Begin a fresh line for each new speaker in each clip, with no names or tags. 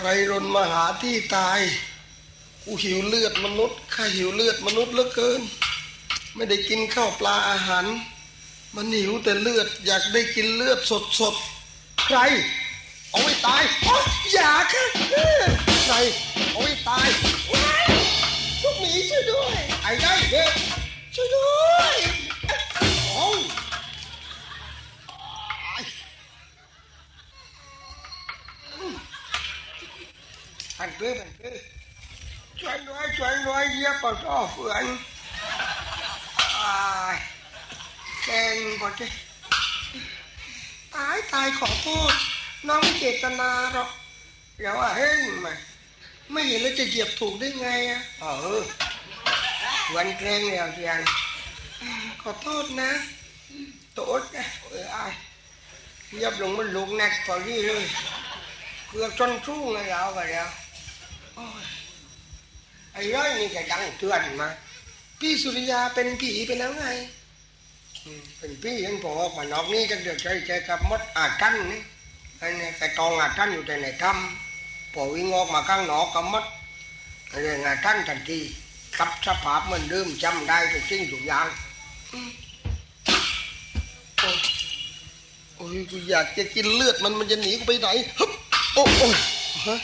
ใครรนมาหาที่ตายกูหิวเลือดมนุษย์ข้าหิวเลือดมนุษย์เหลือเกิน ไม่ได้กินข้าวปลาอาหาร มันหิวแต่เลือดอยากได้กินเลือดสดสดๆใคร เอาไว้ตายอ๋ออย่าค่ะเออใครเอาไว้ตายว้ายลูกหมีช่วยด้วย ไอ้ได้เด็กช่วยด้วย พันเพื่อพันเพื่อช่วยด้วยช่วยด้วยเหยียบปอดอ้อเฟือนตายแกงปอดเจ้ตายตายขอโทษน้องไม่เจตนาหรอกเดี๋ยวอะเฮ้ยมาไม่เห็นแล้วจะเหยียบถูกได้ไงอะเออวันเกรงแล้วเพียงขอโทษนะโต๊ดนะเออไอ้เหยียบลงมันลุกแนกพอดีเลยเกือบจนชุ่งเลยแล้วไปแล้วโอ้ย ไอ้ร้อยนี่แกดังเตือนมา พี่สุริยาเป็นผีไปแล้วไงเป็นพี่ยังพอออกมานอกนี่จะเดือดใจใจกับมดอาทันนี่ไอ้เนี่ยไอ้ตองอาทันอยู่แต่ในถ้ำพอวิ่งออกมาข้างนอกกับมดเรื่องอาทันทันทีกับสภาพเหมือนเดิมจำได้ทุกสิ่งทุกอย่างโอ้ยอยกูอยากจะกินเลือดมันมันจะหนีกูไปไหนฮึบโอ้โอ้ฮะ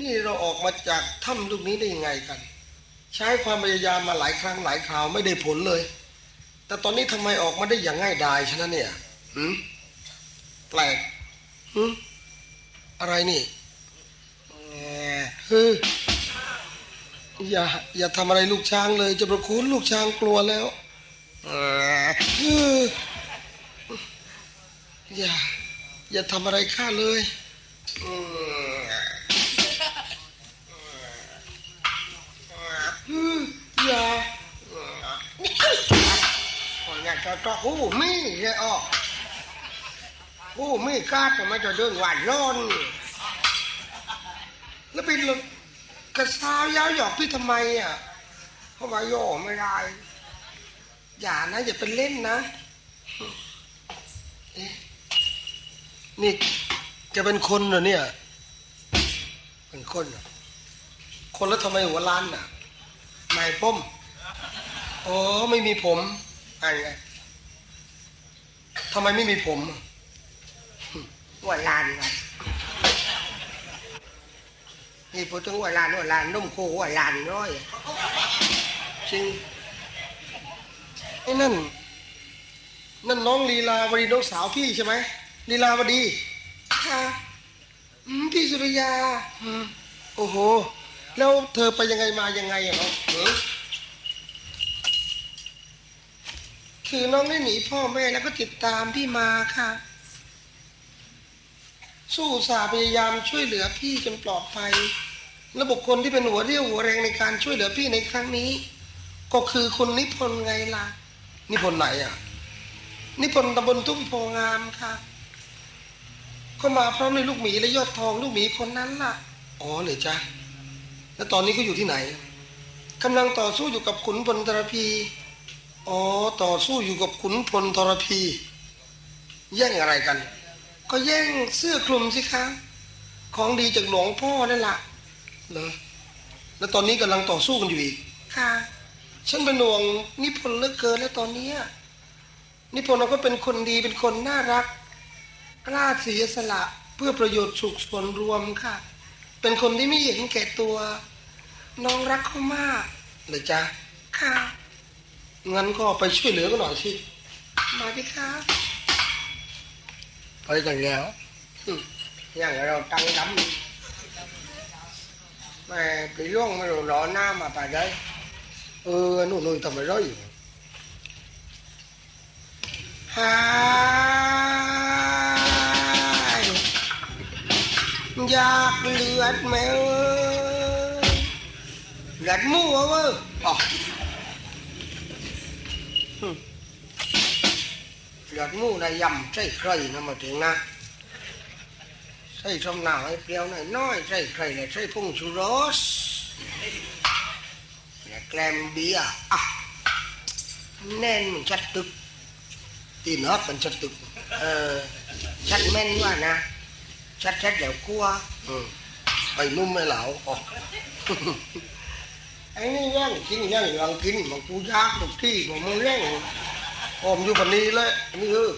นี่เราออกมาจากถ้ำลูกนี้ได้ยังไงกัน ใช้ความพยายามมาหลายครั้งหลายคราวไม่ได้ผลเลย แต่ตอนนี้ทำไมออกมาได้อย่างง่ายดายชนะเนี่ยหืมแปลกหืมอะไรนี่แหมเฮ้ยอย่าอย่าทำอะไรลูกช้างเลยจะประคุณลูกช้างกลัวแล้วแหมเฮ้ยอย่าอย่าทำอะไรข้าเลยอืม อืมอย่าคนอยาก จะจะหูมีเลยออกหูมีกาดแต่ไม่จะเดินหวานร้อนแล้วไปลงกระซาวยาวหยอกพี่ทำไมอะเพราะว่าโยไม่ได้อย่านะอย่าเป็นเล่นนะนี่แกเป็นคนเหรอเนี่ย เป็นคนเหรอคนแล้วทำไมหัวล้านอะไม่ป้มอ๋อไม่มีผมอะไรไงำไมไม่มีผมหัวล้านครับนี่พูดถึงหัวล้านหัวล้านนุ่มโคหัวล้านน้อยจริงไอ้นั่น นั่นน้องลีลาวดีน้องสาวพี่ใช่ไหมลีลาวดีค่ะอืมพี่สุริยาอืมโอ้โห แล้วเธอไปยังไงมายังไงอะเนาะเออ คือน้องได้หนีพ่อแม่แล้วก็ติดตามพี่มาค่ะ สู้สาพยายามช่วยเหลือพี่จนปลอดภัย และบุคคลที่เป็นหัวเรี่ยวหัวแรงในการช่วยเหลือพี่ในครั้งนี้ ก็คือคุณนิพนธ์ไงล่ะ นิพนธ์ไหนอะ นิพนธ์ตำบลทุ่งโพงามค่ะ ก็มาพร้อมในลูกหมีและยอดทองลูกหมีคนนั้นล่ะ อ๋อเหรอจ๊ะแล้วตอนนี้เขาอยู่ที่ไหนกำลังต่อสู้อยู่กับขุนพลทรพี อ๋อต่อสู้อยู่กับขุนพลทรพี แย่งอะไรกัน ก็แย่งเสื้อคลุมสิคะของดีจากหลวงพ่อนั่นแหละเหรอแล้วตอนนี้กำลังต่อสู้กันอยู่อีก ค่ะ ฉันเป็นห่วงนิพนธ์เลือเกินแล้วตอนเนี้ยนิพนธ์เราก็เป็นคนดีเป็นคนน่ารัก กล้าเสียสละเพื่อประโยชน์สุขส่วนรวมค่ะ เป็นคนที่ไม่เห็นแก่ตัว น้องรักเขามากเลยจ้ะค่ะ งั้นก็ไปช่วยเหลือกันหน่อยสิ มาดิค่ะไปกันแล้วอืมอย่างเราตั้ง đắm mà cái luông mà đồ đó nam mà phải đây ừ nụ nụ tầm ở đó gì hai อยากเลือดแมวเอ้ยเลือดหมูเอาเว้ยอ๋อ หึเลือดหมูนะยำใส่ไข่นะมาถึงนะใส่ส้มหนาวให้เปรี้ยวหน่อยน้อยใส่ไข่เลยใส่ผงชูรสและแกลมเบียร์อะแน่นมันชัดตึกตีนฮอดมันชัดตึกเออชัดแม่นว่านะชัดๆเดี๋ยวกลัว
อืมไปนุ่มไม่เหลาออก
ไอ้นี่ย่างกินย่างยังกินบอกกูยากทุกที่บอกมึงเร่ง
ออมอยู่ปันนี้แหละอันนี้เออ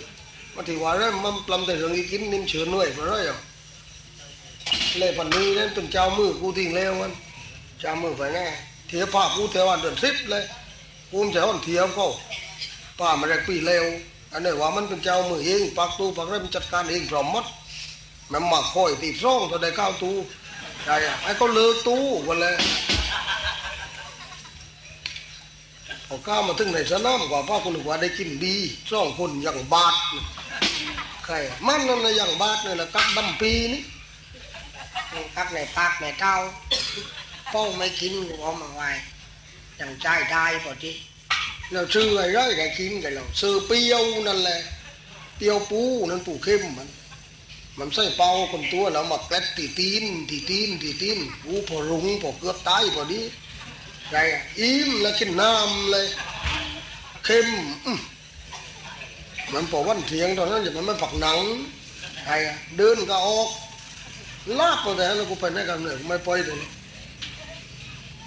มาถือว่าเริ่มมันปลำแต่เรื่องอีกินนิ่มเฉือนหน่วยมาเลยอะเลยปันนี้นั่นเป็นเจ้ามือกูทิ้งแล้วมัน
จำมือไปแน่
เทียป้ากูเทียวันเดือนสิบเลยกูมนจะอ่อนเทียมก็ป้ามาได้ปีแล้วอันนี้ว่ามันเป็นเจ้ามือเองปักตู้ปักเริ่มจัดการเองพร้อมมดแม่นมาคอยตีซ่องตัวได้ข้าวตู้ใช่ไอ้ก็เลิกตู้วันเลย พอก้าวมาถึงในสนามกว่าป้าคนหนึ่งว่าได้กินดีซ่องคนอย่างบาทใครมันนั่นนะอย่างบาทนี่แหละกักดำปีนี่
ตักในปากในเต้าเป้าไม่กินกูเอามาไว้ยังใจได้พอที่
เราซื้อไอ้ไรได้กินกันเราซื้อเปรี้ยวนั่นแหละเปรี้ยวปูนั่นปูเข้มมันมันใส่เป่าคนตัวแล้วมาแกล้ตีตีนตีตีนตีตีนปูพอรุงพอเกือบตายพอดี ไรอะอิ่มแล้วกินน้ำเลยเข้มอื้อมันพอวันเถียงตอนนั้นจะมันไม่ปักหนังไรอะเดินก็ออกลากไปแต่แล้วกูไปไหนกันเนี่ยกูไม่ปล่อยเลย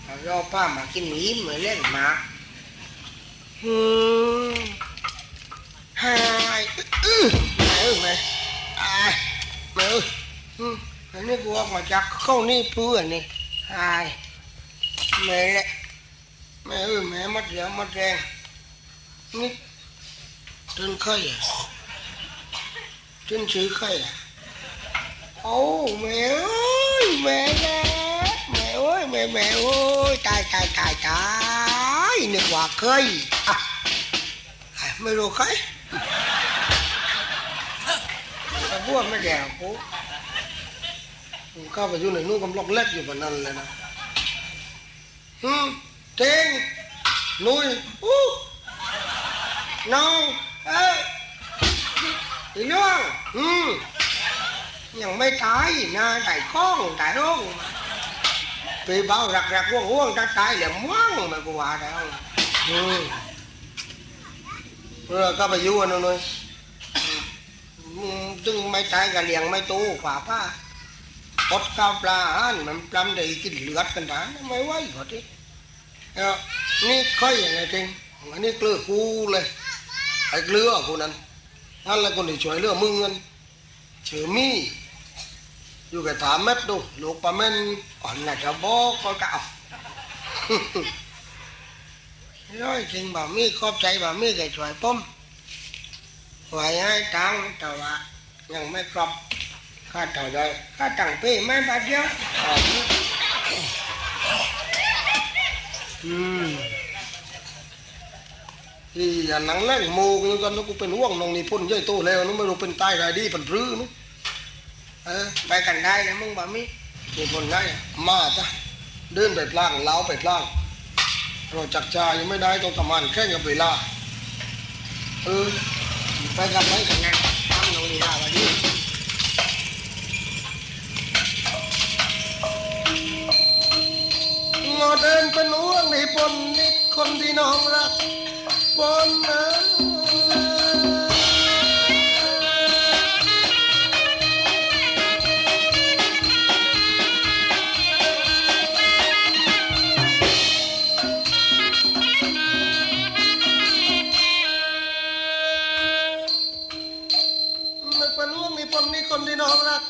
เอาย่อป้ามากินหมีเหมือนเล่นหมา
อืม
หายอื้อแม่เอ้ยแม่อายแม่เอออันนี้กูออกมาจากเข้านี่เพื่อนนี่หาย แม่แหละแม่เอ้ยแม่มัดเหลืองมัดแดงนี่ต้นไข่อะต้นชื่อไข่อะโอ้แม่เอ้ยแม่แน่แม่เอ้ยแม่แม่เอ้ยตายตายตายตายนึกว่าเคยอะไม่รู้ใครแต่พวกไม่แดกกู
ผมเข้าไปอยู่ในนู้นกำลังเล็กอยู่แบบนั้นเลยนะ
อืมเต็งนุยอู้น้องเอ้ยอีเรื่องอืมยังไม่ตายนะไต่ข้องไต่ร่องไปเบารักรักว่วงว่วงจะตายแล้วม่วงไม่กูว่าแล้ว
อืมเออเข้าไปยู่อันนู้นเลย
อืมจึงไม่ตายก็เลี้ยงไม่โตกว่าป้าอดข้าวปลาอาหารมันปลำได้กินเลือดกันได้ไม่ไหวพอที่ เนี่ค่อยยังไงจริง
อันนี้เกลือกูเลยไอ้เกลือกูนั้นนั่นแหละคนที่ช่วยเลือมึงเงินเชื่อมี่อยู่กับถามเม็ดดูลูกปลาเม่น
อ่อนน่ะจะบอกก็เก่าร้อยจริงบ่มีขอบใจบ่มีแกช่วยผมไว้ให้ตังแต่ว่ายังไม่ครบค่าเท่าไรค่าตังค์พี่ไม่บาทเดียว อื
มที่อย่าหนังแรงโมกันกันแล้วกูเป็นห่วงน้องนี่พ่นใหญ่โตแล้วนู้ไม่รู้เป็นใตายไรดีเป็นรื้อนู้
เออไปกันได้เลยมึงบ่มี
มีคนได้มาจ้ะเดินไปพลางเล้าไปพลางเราจักจายังไม่ได้ต้องทำงานแค่กับเวลาเออ
ไปกันไหมกันนะทำลงนี่ละวันนี้
งอเดินเป็นห่วงในปนนิดคนที่น้องรักปนนะเป็นห่วงในปนนี่คนที่น้องรัก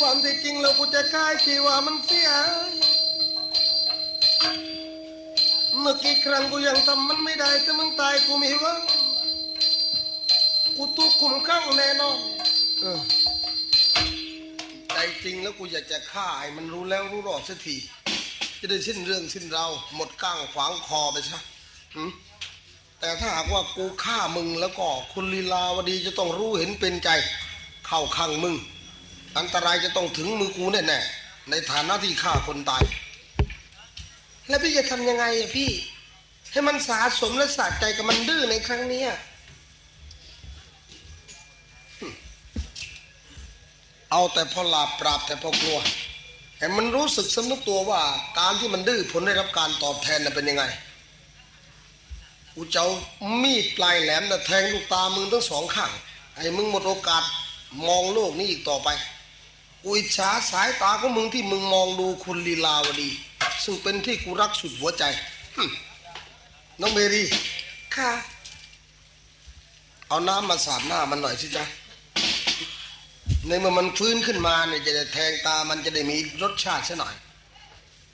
ความใจจริงแล้วกายที่ว่ามันเสียเมื่อกี่ครั้งกูยังทำมันไม่ได้แต่มึงตายกูมีหวังกูตุกคุมข้างแน่นอนเออใจจริงแล้วกูอยากจะฆ่าให้มันรู้แล้วรู้รอดสักทีจะได้สิ้นเรื่องสิ้นเราหมดก้างขวางคอไปซะแต่ถ้าหากว่ากูฆ่ามึงแล้วก็คุณลีลาวดีจะต้องรู้เห็นเป็นใจ เข้าข้างมึง อันตรายจะต้องถึงมือกูแน่ๆในฐานะที่ฆ่าคนตาย แล้วพี่จะทำยังไงอะพี่ ให้มันสาสมและสะใจกับมันดื้อในครั้งเนี้เอาแต่พอหลาบปราบแต่พอกลัวให้มันรู้สึกสำนึกตัวว่า การที่มันดื้อผลได้รับการตอบแทนน่ะเป็นยังไงกูเจะเอามีดปลายแหลมน่ะแทงลูกตามึงทั้งสองข้างให้มึงหมดโอกาสมองโลกนี้อีกต่อไป กูอิจฉาสายตาของมึงที่มึงมองดูคุณลีลาวดี ซึ่งเป็นที่กูรักสุดหัวใจหึน้องเมรี
ค่ะ
เอาน้ำมาสาดหน้ามันหน่อยสิจ๊ะในเมื่อมันฟื้นขึ้นมาเนี่ยจะได้แทงตามันจะได้มีรสชาติซะหน่อย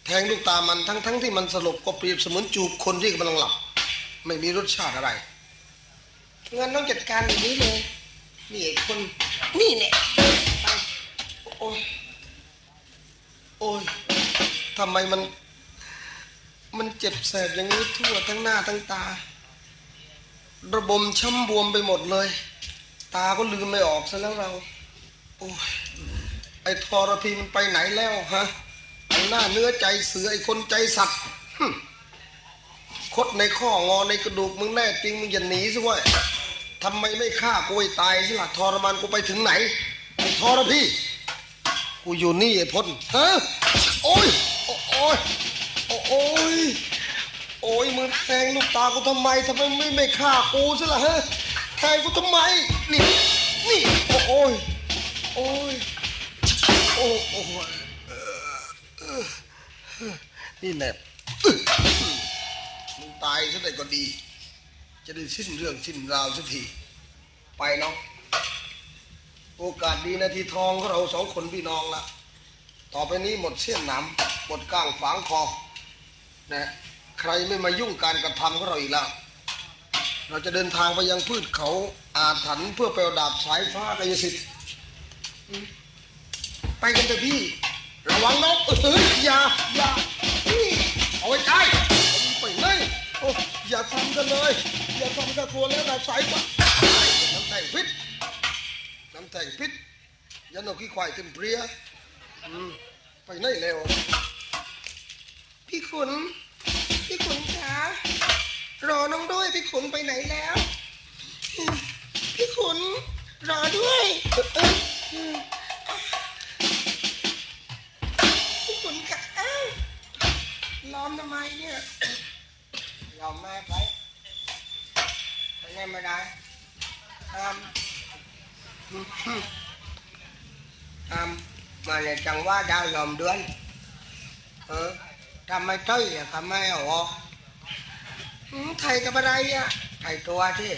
แทงลูกตามันทั้งทั้งที่มันสลบก็เปรียบเสมือนจูบคนที่กำลังหลับ ไม่มีรสชาติอะไร
งั้นต้องจัดการอย่างนี้เลย นี่ไอ้คนนี่เนี่ยไป
โอ้ยโอ้ยทำไมมัน มันเจ็บแสบอย่างนี้ทั่วทั้งหน้าทั้งตา ระบมช้ำบวมไปหมดเลย ตาก็ลืมไม่ออกซะแล้วเรา โอ้ยไอ้ทรพีมันไปไหนแล้วฮะไอ้หน้าเนื้อใจเสือไอ้คนใจสัตว์คดในข้องอในกระดูกมึงแน่จริงมึงอย่าหนีสิว้ยทำไมไม่ฆ่ากูให้ตายสิล่ะทรมานกูไปถึงไหนไอ้ทรพี กูอยู่นี่ไอ้พลฮะโอ้ยโอ้โอ้ยโอ้ยโอ้ยมึงแทงลูกตากูทำไมทำไมไม่ไม่ฆ่ากูซะล่ะฮะแทงกูทำไมนี่นี่โอ้โอ้ยโอ้ยโอ้โอ้ยเออเออเออนี่แหละอึ๊ะมึงตายซะได้ก็ดี จะได้สิ้นเรื่องสิ้นราวสักทีไปเนาะ โอกาสดีนาทีทองของเราสองคนพี่น้องละต่อไปนี้หมดเสี้ยนหนำหมดก้างฝางคอนะใครไม่มายุ่งการกระทำของเราอีกแล้วเราจะเดินทางไปยังพืชเขาอาถรรพ์เพื่อไปอดาบสายฟ้ากายสิทธิ์ไปกันเถอะพี่ ระวังนะเอ้ยอย่าอย่านี่เอาไว้ใจไปเลยโอ้อย่าทำกันเลย อย่าทำกันกลัวแล้วดาบสายฟ้าน้ำแตงพิษน้ำ แตงพิษยันเอาขี้ควายเต็มเปรียอืมไปไหนแล้ว
พี่ขุน พี่ขุนคะรอน้องด้วย พี่ขุนไปไหนแล้วอืมพี่ขุนรอด้วยเออเอออืมพี่ขุนคะอ้าวล้อมทำไมเนี่ย
ยอมแม่ไปไปไหนไม่ได้ ห้ามาเลยจังว่าดาวยอมเดือนเออทำไม่ใช่อะทำไม่ออก
ไทยกับอะไรอะ
ไอ้ตัวที่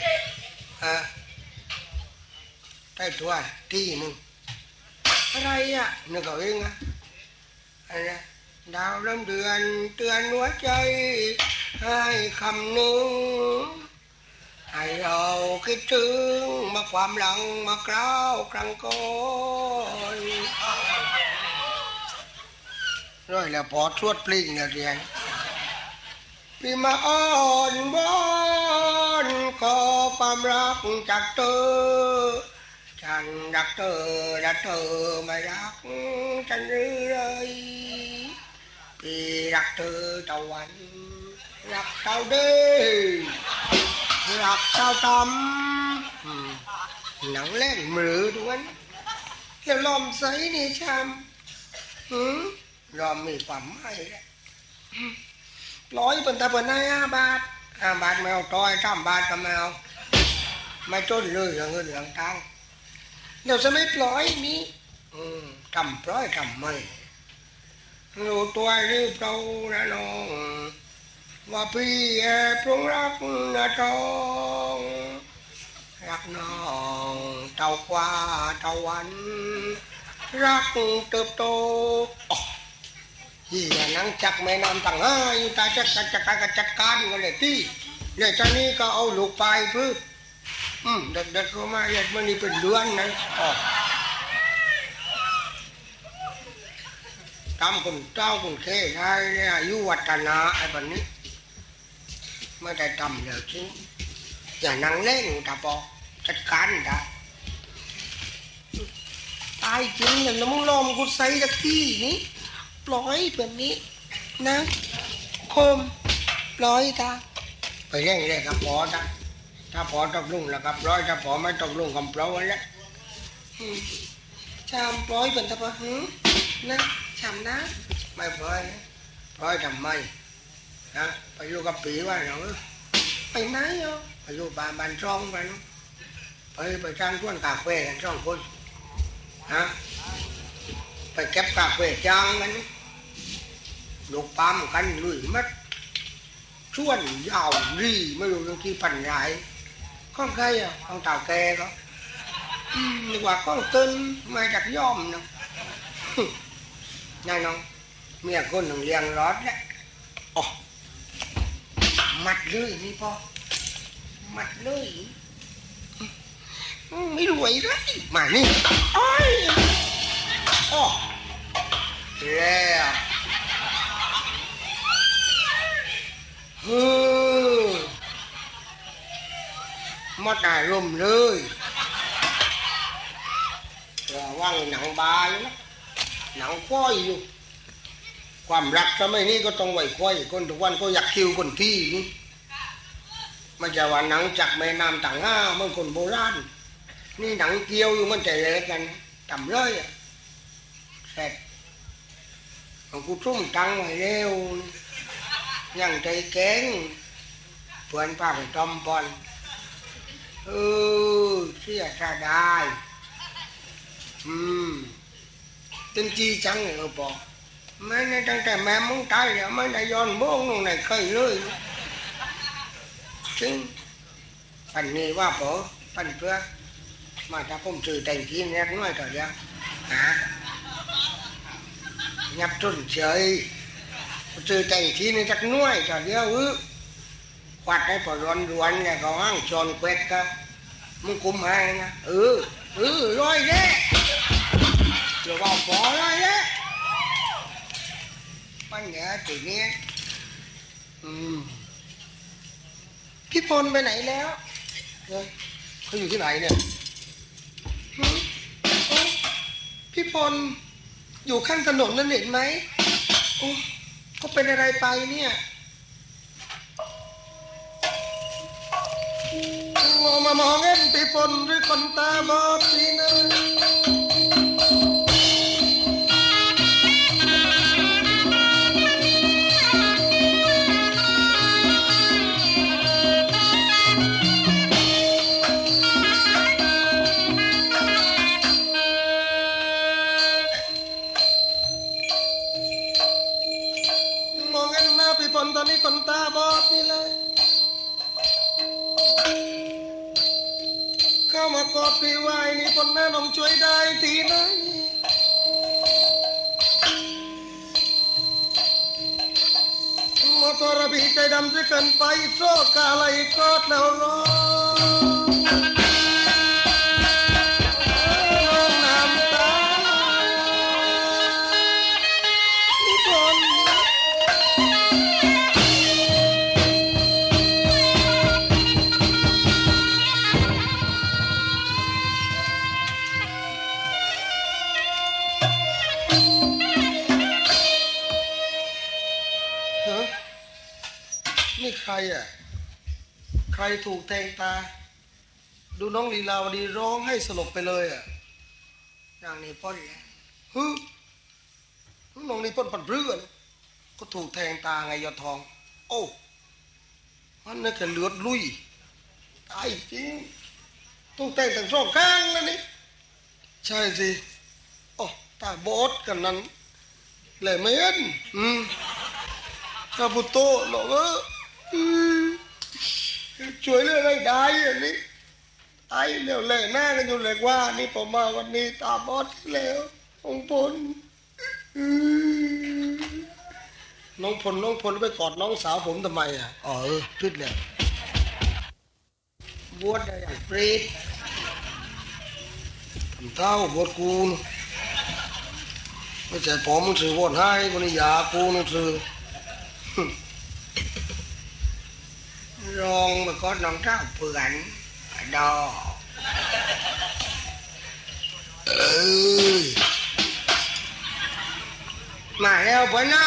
เออไอ้ตัวที่มึง
อะไรอะ
นึกเอาเองนะอะไรนะ
ดาวเริ่มเดือนเตือนหัวใจให้คำหนึ่ง ให้เราคิดถึงมาความหลังมากล่าวครั้งก่อน
ร้อยแล้วพอทวดปลิ้งเนี่ยเรียน
พี่มาอ้อนวอนขอความรักจากเธอ ฉันรักเธอและเธอไม่รักฉันรือเลยพี่รักเธอตะวันรักเท่าเด้ อรักเท่าตำอืมหนังเล่นมือด้วนแล้วลมใสนี่ช้ำหืมลอมมีความหม้ร้อยเป็นตาเป็นนายห้าบาทห้าบาทแมวต้อยสามบาทก็แมวไม่จนเลยอย่างเงินอย่างตังเดี๋ยวจะไม่ปล่อยนี้ทำปล่อยทำไม่รู้ตัวหรือเปล่านะน้อง ว่าพี่แอบรุงรักนะจองรักน้องเท่ากว่าเท่าวัน
รักเติบโตอ๋อเฮียนังจักแม่น้ำต่างห้าอยู่ตาจักจักจักจักจัดการกันเลยที่เนี่ยตอนนี้ก็เอาลูกไปเพื่ออืมเด็กๆก็มาเรียกมันนี่เป็นเดือนนะอ๋อตามคนเจ้าคนเคได้เนี่ยอายุวัฒนาไอ้แบบนี้ ไม่ได้ทำเลยจริงอย่านั่งเล่นตาปอจัดการได้ตายจริงอย่างน้ำมึงลอมกูใส่ตะกี้นี้ปล่อยแบบนี้นะคมปล่อยตาไปเล่นเลยกับพอตาถ้าพอตกลุงแล้วกับร้อยถ้าพอไม่ตกลุงกับปล่าแล้วชามปล่อยเป็นตะปะหืมนะชามนะไม่ปล่อยปล่อยทำไม นะไปอยู่กับปีว่าเนาะไปไหนอะไปอยู่บ้านบ้านช่องไปเนาะไปไปจ้างชวนกาแฟกันสองคนฮะไปเก็บกาแฟจ้างกันลูกปั๊มกันลุยมัดชวนยาวรีไม่รู้เรื่องที่พันราข้องใครอะข้องเต่าแกก็นึกว่าข้องตึนมาจากย่อมนะนายน้องเมียคนหนึ่งเลี้ยงรอดแหละอ๋อ มัดเลยนี่พ่อมัดเลยไม่รวยเลยมานี่โอ้ยโอ้แล้วเฮ้อมัดอารมณ์เลยระวังหนังบาอยู่นะหนังก้อยอยู่ ความรักสมัยนี้ก็ต้องไหวควายคนทุกวันก็อยากคิวคนที่นี่มันจะว่าหนังจากแม่น้ำต่างง่ามื่อคนโบราณนี่หนังเกี่ยวอยู่มันใจเล็กกันจำเลยอ่ของกูทุ่มตังไว้เร็วยังใจเก่งเพื่อนป้าไปจอมปอนเออเสียชาได้อืมเต็มจีจังเลยเออปอ mấy nay ตั้งแต่แม่มึงตายแล้ว mấy nay ย้อนโบ้งนู่น này khơi lưới chứ phần này ว่าปอ phần พื่อ มาถ้าผมสื่อแต่งทีแรกน้อยต่อเดียวฮะยับจนเฉยสื่อแต่งทีนี่จักน้อยต่อเดียวอื้อควัดให้พอร้อนร้อนเนี่ยก็ห้างชอนเควดก็มึงคุมให้นะเออเออร้อยเด้เดี๋ยวบอกปอร้อยเด้ ปัญญาตีเนี้ยพี่พลไปไหนแล้วเขาอยู่ที่ไหนเนี่ยพี่พลอยู่ข้างถนนนั่นเห็นไหมโอ้เขาเป็นอะไรไปเนี่ยมองมามองเห็นพี่พลด้วยคนตาบอดนี่น ช่วยได้ทีไหนมาทรพีใจดำจะเกินไปโซกาอะไรก กแทงตา ดูน้องลีลาวดีร้องให้สลบไปเลยอะ
อย่างนี้พ้นแล้ว
ฮึน้องนี่ป้นปัดเรื่อนก็ถูกแทงตาไงยอดทอง โอ้มันน่าจะเลือดลุยตายจริงต้องแต่งแต่งสองข้างแล้วนี่ใช่สิโอ้ตาบอดกันนั้นเลยไม่เห็นอืมคาบุโตหรอกเออ ช่วยเหลืออะไรได้อันนี้ไอ้เร็วเลยหน้ากันอยู่เลยว่า นี่ผมมาวันนี้ตาบอดแล้วองพลน้องพลน้องพลไปกอดน้องสาวผมทำไมอะอ๋อเออพิดเลยบวชได้อย่างเปรตทำเท้าบวชกูนไม่ใช่ผมมึงถือบวชให้กูนี่ยากูนี่ถือ
รองมาก็น้องเจ้าเปื่อนดอ
เอ้ย
มาแล้วเพื่อนนะ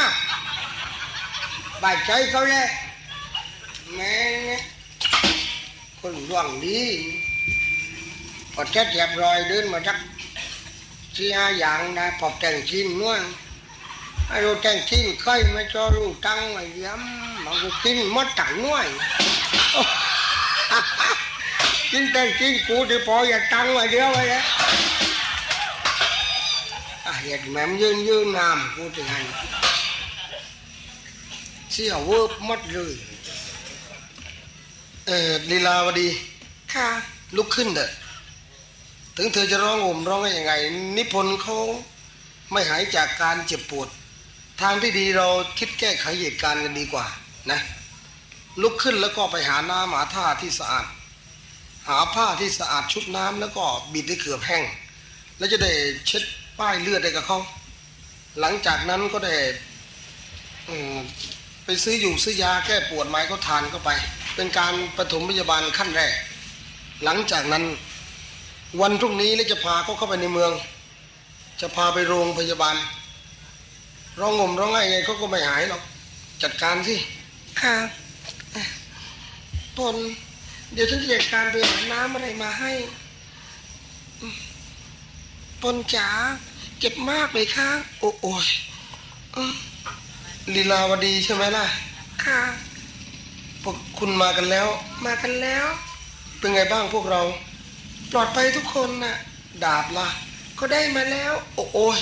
บาดใจเขาเลยแม่งคนดวงดีพอเจ็ดเรียบร้อยเดินมาจักสี่ห้าอย่างนะพอแต่งชิ้นนวลไอ้ราแต่งชิ้นเคยไม่ cho รู้ตังไอ้ย้ำมันก็กินมดตังน้อย กินแต่งชิ้นกูที่พออย่าตังไว้เดียวไว้แล้ว à, hiện mẹ như như làm cô thì hành xỉu vớp mất rồi
เออลีลาวดี
ค่ะ
ลุกขึ้นเถอะถึงเธอจะร้องห่มร้องไห้ยังไง นิพนธ์เขาไม่หายจากการเจ็บปวด ทางที่ดีเราคิดแก้ไขเหตุการณ์กันดีกว่านะ ลุกขึ้นแล้วก็ไปหาน้ำหาท่าที่สะอาด หาผ้าที่สะอาดชุบน้ำแล้วก็บิดให้เกือบแห้ง แล้วจะได้เช็ดป้ายเลือดได้กับเขาหลังจากนั้นก็ได้ไปซื้ออยู่ซื้อยาแก้ปวดไม้ก็ทานเข้าไป เป็นการปฐมพยาบาลขั้นแรก หลังจากนั้นวันพรุ่งนี้แล้วจะพาเขาเข้าไปในเมือง จะพาไปโรงพยาบาลร้องงมร้องไห้ไงเขาก็ไม่หายหรอกจัดการสิ
ค่ะ ปนเดี๋ยวฉันจะจัดการไปหาน้ำอะไรมาให้อืมปนจ๋าเจ็บมากเลยค่ะ
โอ้โอยเอ้อลีลาวดีใช่ไหมล่ะ
ค่ะ
พวกคุณมากันแล้ว
มากันแล้ว
เป็นไงบ้างพวกเรา
ปลอดภัยทุกคนน่ะ
ดาบล่ะ
ก็ได้มาแล้ว
โอ้โอย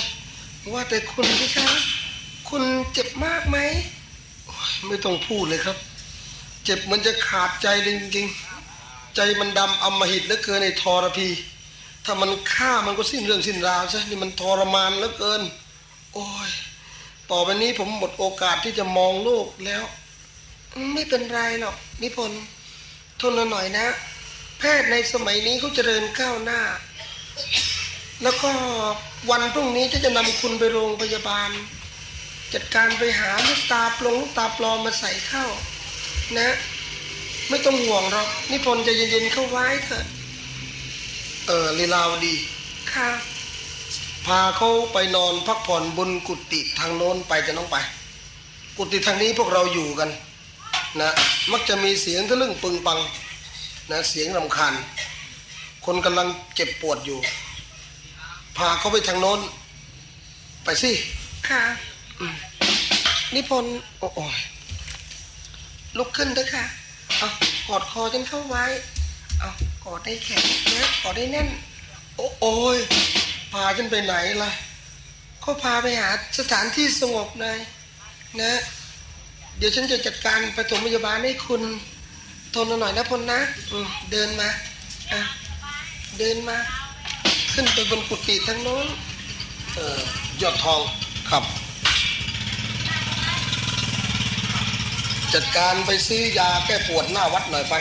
ว่าแต่คุณพี่คะ คุณเจ็บมากไหม
ไม่ต้องพูดเลยครับ เจ็บมันจะขาดใจจริงๆ ใจมันดำอมหิตเหลือเกินในทรพี ถ้ามันฆ่ามันก็สิ้นเรื่องสิ้นราวซะนี่มันทรมานเหลือเกิน โอ้ยต่อไปนี้ผมหมดโอกาสที่จะมองโลกแล้ว
ไม่เป็นไรหรอกนิพนธ์ทนหน่อยนะ แพทย์ในสมัยนี้เขาเจริญก้าวหน้า แล้วก็วันพรุ่งนี้จะจะนำคุณไปโรงพยาบาล จัดการไปหาลูกตาปลงลูกตาปลอมมาใส่เข้า นะ ไม่ต้องห่วงหรอกนิพนธ์ใจะเย็นๆเข้าไว้เถอะ
เออลีลาวดี
ค่ะ
พาเขาไปนอนพักผ่อนบนกุฏิทางโน้นไปจะน้องไป กุฏิทางนี้พวกเราอยู่กัน นะมักจะมีเสียงทะลึ่งปึงปัง นะเสียงรำคาญ คนกำลังเจ็บปวดอยู่ พาเขาไปทางโน้น ไปสิ
ค่ะอืมนิพนธ์
โอ้โอย
ลุกขึ้นเถอะค่ะ เอากอดคอฉันเข้าไว้ เอากอดได้แข็งนะกอดได้แน่น
โอ้โอยพาฉันไปไหนล่ะ
ก็พาไปหาสถานที่สงบหน่อยนะ เดี๋ยวฉันจะจัดการปฐมพยาบาลให้คุณ ทนหน่อยนะพลนะเดินมาเดินมา ขึ้นไปบนกุฏิทางโน้น
เออยอดทองครับ จัดการไปซื้อยาแก้ปวดหน้าวัดหน่อยไป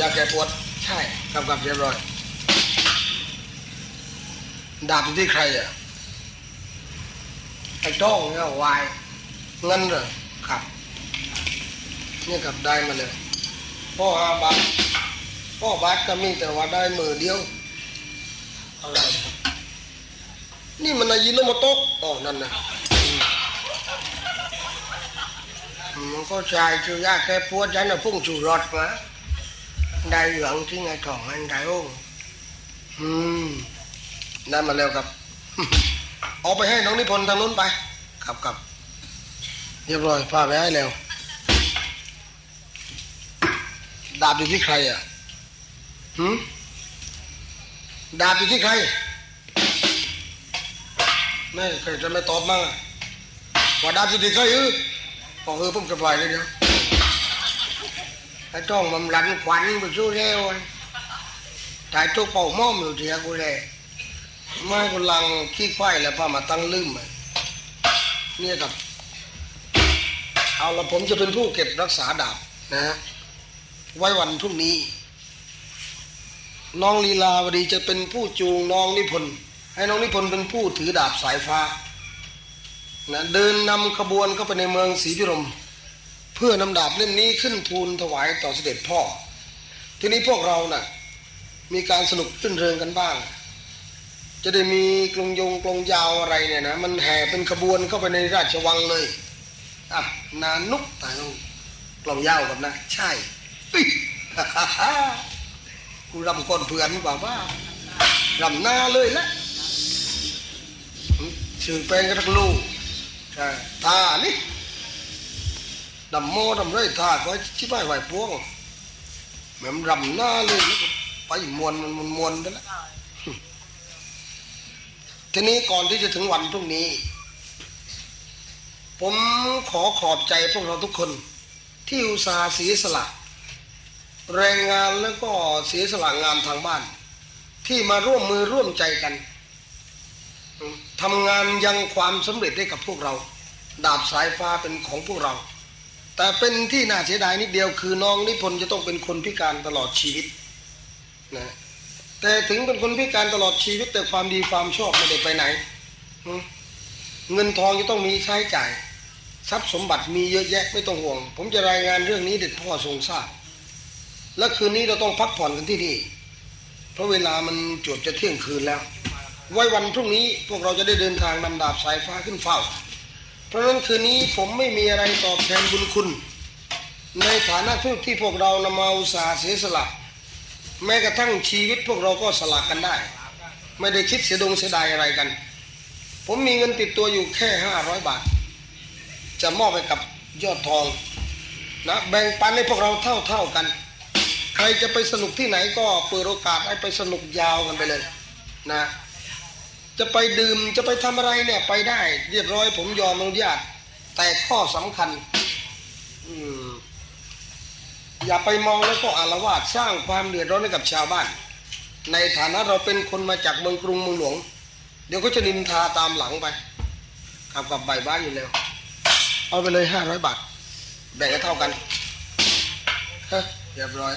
ยาแก้ปวด
ใช่
ครับครับเรียบร้อยดาบอยู่ที่ใครอะ
ไอ้โต้งเนี่ยวาย
เงินเหรอ
ครับ
เนี่ยกลับได้มาเลยพ่อห้าบาทพ่อบาทก็มีแต่ว่าได้มือเดียวอะไรนี่มันอายิโนโมโตะอ๋อนั่นนะ
มันก็ใช่ชื่อยาแค่ปวดฉันน่ะพุ่งสู่รถมาได้เหลืองที่ไงทองอันได้โอ้ง
อืมได้มาแล้วครับ เอาไปให้น้องนิพนธ์ทางนู้นไปครับครับเรียบร้อยพาไปให้แล้วดาบอยู่ที่ใครอะหืมดาบอยู่ที่ใครไม่ใครจะไม่ตอบมั่งว่าดาบอยู่ที่ใครเออ บอกเออผมจะปล่อยเลยเดียว
ไอ้ต้งมันรันขวัญไปสู้เร็วแต่ทุกเป่าหม้อมอยู่เทียกูเลย
ไม่กำลังขี้ควายแล้วพามาตั้งลืมอเนี่ยครับ เอาละผมจะเป็นผู้เก็บรักษาดาบนะฮะไว้วันพรุ่งนี้ น้องลีลาวดีจะเป็นผู้จูงน้องนิพนธ์ให้น้องนิพนธ์เป็นผู้ถือดาบสายฟ้า นะเดินนำขบวนเข้าไปในเมืองศรีพิรม เพื่อนำดาบเล่มนี้ขึ้นทูลถวายต่อเสด็จพ่อ ทีนี้พวกเราน่ะมีการสนุกรื่นเริงกันบ้าง จะได้มีกลงยงกลงยาวอะไรเนี่ยนะมันแห่เป็นขบวนเข้าไปในราชวังเลยอะนานุกตายลงกลองยาวกันนะ ใช่เฮ้ยกูรำก้นเพื่อนบอกว่ารำหน้าเลยละชื่อแปลงกระลูก ใช่ท่านี่ดำโมดำไรท่าก็ชิบายไหวพวงแม่มรำหน้าเลยแล้วก็ไปมวนมันมวนไปแล้วทีนี้ก่อนที่จะถึงวันพรุ่งนี้ ผมขอขอบใจพวกเราทุกคน ที่อุตส่าห์เสียสละ แรงงานแล้วก็เสียสละงานทางบ้าน ที่มาร่วมมือร่วมใจกัน ทำงานยังความสำเร็จให้กับพวกเรา ดาบสายฟ้าเป็นของพวกเรา แต่เป็นที่น่าเสียดายนิดเดียวคือน้องนิพนธ์จะต้องเป็นคนพิการตลอดชีวิตนะแต่ถึงเป็นคนพิการตลอดชีวิต แต่ความดีความชอบไม่ได้ไปไหน เงินทองจะต้องมีใช้จ่าย ทรัพย์สมบัติมีเยอะแยะไม่ต้องห่วง ผมจะรายงานเรื่องนี้เด็ดพ่อทรงทราบและคืนนี้เราต้องพักผ่อนกันที่นี่เพราะเวลามันจวบจะเที่ยงคืนแล้ว ไว้วันพรุ่งนี้พวกเราจะได้เดินทางนำดาบสายฟ้าขึ้นเฝ้า เพราะนั้นคืนนี้ผมไม่มีอะไรตอบแทนบุญคุณ ในฐานะทูตที่พวกเรานำมาอุตสาห์เสียสละ แม้กระทั่งชีวิตพวกเราก็สละกันได้ ไม่ได้คิดเสียดงเสียดายอะไรกัน ผมมีเงินติดตัวอยู่แค่ห้าร้อยบาท จะมอบให้กับยอดทองนะแบ่งปันให้พวกเราเท่าเท่ากัน ใครจะไปสนุกที่ไหนก็เปิดโอกาสให้ไปสนุกยาวกันไปเลยนะ จะไปดื่มจะไปทำอะไรเนี่ยไปได้ เรียบร้อยผมยอมอนุญาต แต่ข้อสำคัญอืมอย่าไปมองแล้วก็อารวาสสร้างความเดือดร้อนให้กับชาวบ้าน ในฐานะเราเป็นคนมาจากเมืองกรุงเมืองหลวง เดี๋ยวก็จะนินทาตามหลังไปขับกับใบบ้านอยู่แล้ว เอาไปเลยห้าร้อยบาทแบ่งกันเท่ากันเรียบร้อย